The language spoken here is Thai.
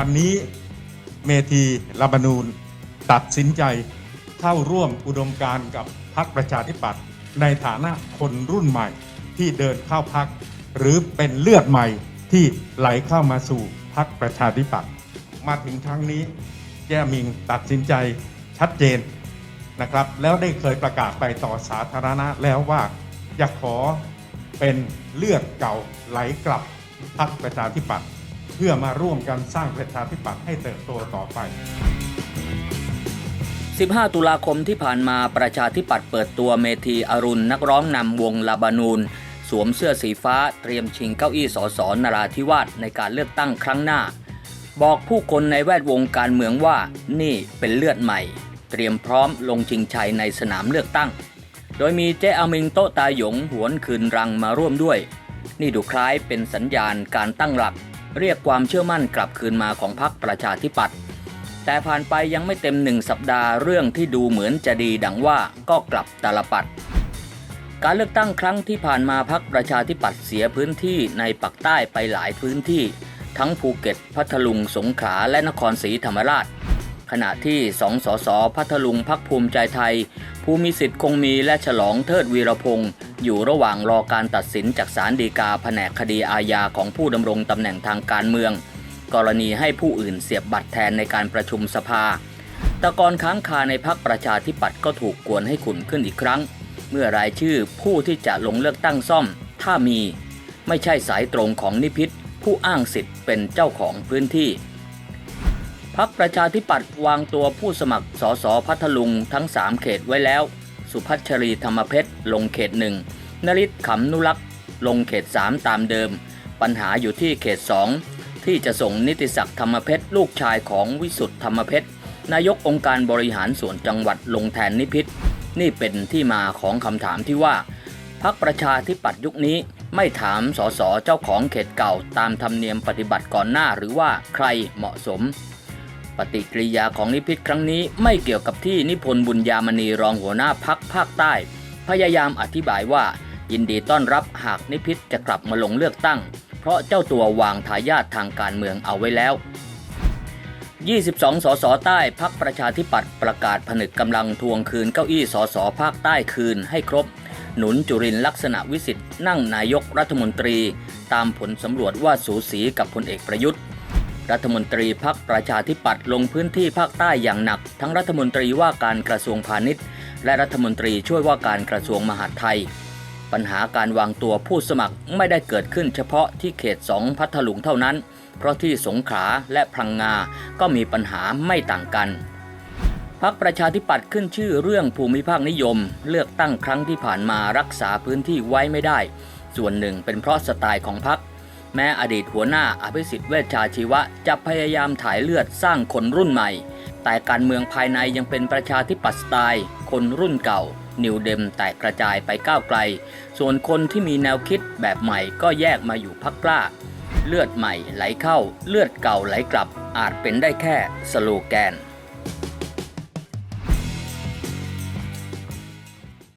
วันนี้เมธีลาบานูนตัดสินใจเข้าร่วมอุดมการกับพรรคประชาธิปัตย์ในฐานะคนรุ่นใหม่ที่เดินเข้าพรรคหรือเป็นเลือดใหม่ที่ไหลเข้ามาสู่พรรคประชาธิปัตย์มาถึงครั้งนี้แย่มิงตัดสินใจชัดเจนนะครับ แล้วได้เคยประกาศไปต่อสาธารณะแล้วว่าจะขอเป็นเลือดเก่าไหลกลับพรรคประชาธิปัตย์ เพื่อมาร่วมกันสร้างประชาธิปัตย์ให้เติบโตต่อไป 15 ตุลาคมที่ผ่านมาประชาธิปัตย์เปิดตัวเมธีอรุณนักร้องนำวงลาบานูน สวมเสื้อสีฟ้าเตรียมชิงเก้าอี้สสนราธิวาสในการเลือกตั้งครั้งหน้า บอกผู้คนในแวดวงการเมืองว่านี่เป็นเลือดใหม่ เตรียมพร้อมลงชิงชัยในสนามเลือกตั้ง โดยมีเจ๊อามิงโตตาหยงหวนคืนรังมาร่วมด้วย นี่ดูคล้ายเป็นสัญญาณการตั้งหลัก เรียกความเชื่อมั่นกลับคืนมาของพรรคประชาธิปัตย์แต่ผ่านไปยังไม่เต็มหนึ่งสัปดาห์เรื่องที่ดูเหมือนจะดีดังว่าก็กลับตาลปัด การเลือกตั้งครั้งที่ผ่านมาพักประชาธิปัตย์เสียพื้นที่ในปักใต้ไปหลายพื้นที่ ทั้งภูเก็ต พัทลุง สงขลาและนครศรีธรรมราช ขณะที่สองสสพัทลุงพักภูมิใจไทย ผู้มีสิทธิ์คงมีและฉลองเทิดวีรพงศ์ อยู่ระหว่างรอการตัดสินจากศาลฎีกาแผนกคดีอาญาของผู้ดำรงตำแหน่งทางการเมือง กรณีให้ผู้อื่นเสียบบัตรแทนในการประชุมสภา ตะกอนค้างคาในพักประชาธิปัตย์ก็ถูกกวนให้ขุนขึ้นอีกครั้ง เมื่อรายชื่อผู้ที่จะลงเลือกตั้งซ่อม ถ้ามี ไม่ใช่สายตรงของนิพิษผู้อ้างสิทธิ์เป็นเจ้าของพื้นที่พักประชาธิปัตย์วางตัวผู้สมัครสสพัทลุงทั้ง 3 เขตไว้แล้ว สุพัชรีธรรมเพชรลงเขตหนึ่งนริศขำนุรักษ์ลงเขต 3 ตามเดิม ปัญหาอยู่ที่เขต 2 ที่จะส่งนิติศักดิ์ธรรมเพชรลูกชายของวิสุทธ์ธรรมเพชรนายกองค์การบริหารส่วนจังหวัดลงแทนนิพิษนี่เป็นที่มาของคำถามที่ว่าพักประชาธิปัตย์ยุคนี้ไม่ถามสสเจ้าของเขตเก่าตามธรรมเนียมปฏิบัติก่อนหน้าหรือว่าใครเหมาะสม ปฏิกิริยาของนิพิษครั้งนี้ไม่เกี่ยวกับที่นิพนธ์บุญญามณีรองหัวหน้าพักภาคใต้ พยายามอธิบายว่า ยินดีต้อนรับหากนิพิษจะกลับมาลงเลือกตั้ง เพราะเจ้าตัววางทายาททางการเมืองเอาไว้แล้ว 22 สสใต้พักประชาธิปัตย์ประกาศผนึกกำลังทวงคืนเก้าอี้สสภาคใต้คืนให้ครบ หนุนจุรินลักษณะวิสิทธิ์นั่งนายกรัฐมนตรี ตามผลสำรวจว่าสูสีกับพลเอกประยุทธ์ รัฐมนตรีพักประชาธิปัตย์ลงพื้นที่ภาคใต้อย่างหนัก ทั้งรัฐมนตรีว่าการกระทรวงพาณิชย์ และรัฐมนตรีช่วยว่าการกระทรวงมหาดไทย ปัญหาการวางตัวผู้สมัครไม่ได้เกิดขึ้นเฉพาะที่เขต2พัทลุงเท่านั้น เพราะที่สงขลาและพังงา ก็มีปัญหาไม่ต่างกันพักประชาธิปัตย์ขึ้นชื่อเรื่องภูมิภาคนิยม เลือกตั้งครั้งที่ผ่านมารักษาพื้นที่ไว้ไม่ได้ ส่วนหนึ่งเป็นเพราะสไตล์ของพัก แม้อดีตหัวหน้าอภิสิทธิ์เวชชาชีวะจะพยายามถ่ายเลือดสร้างคนรุ่นใหม่ แต่การเมืองภายในยังเป็นประชาธิปัตย์สไตล์ คนรุ่นเก่า นิวเดมแตกกระจายไปก้าวไกล ส่วนคนที่มีแนวคิดแบบใหม่ก็แยกมาอยู่พักกล้า เลือดใหม่ไหลเข้า เลือดเก่าไหลกลับ อาจเป็นได้แค่สโลแกน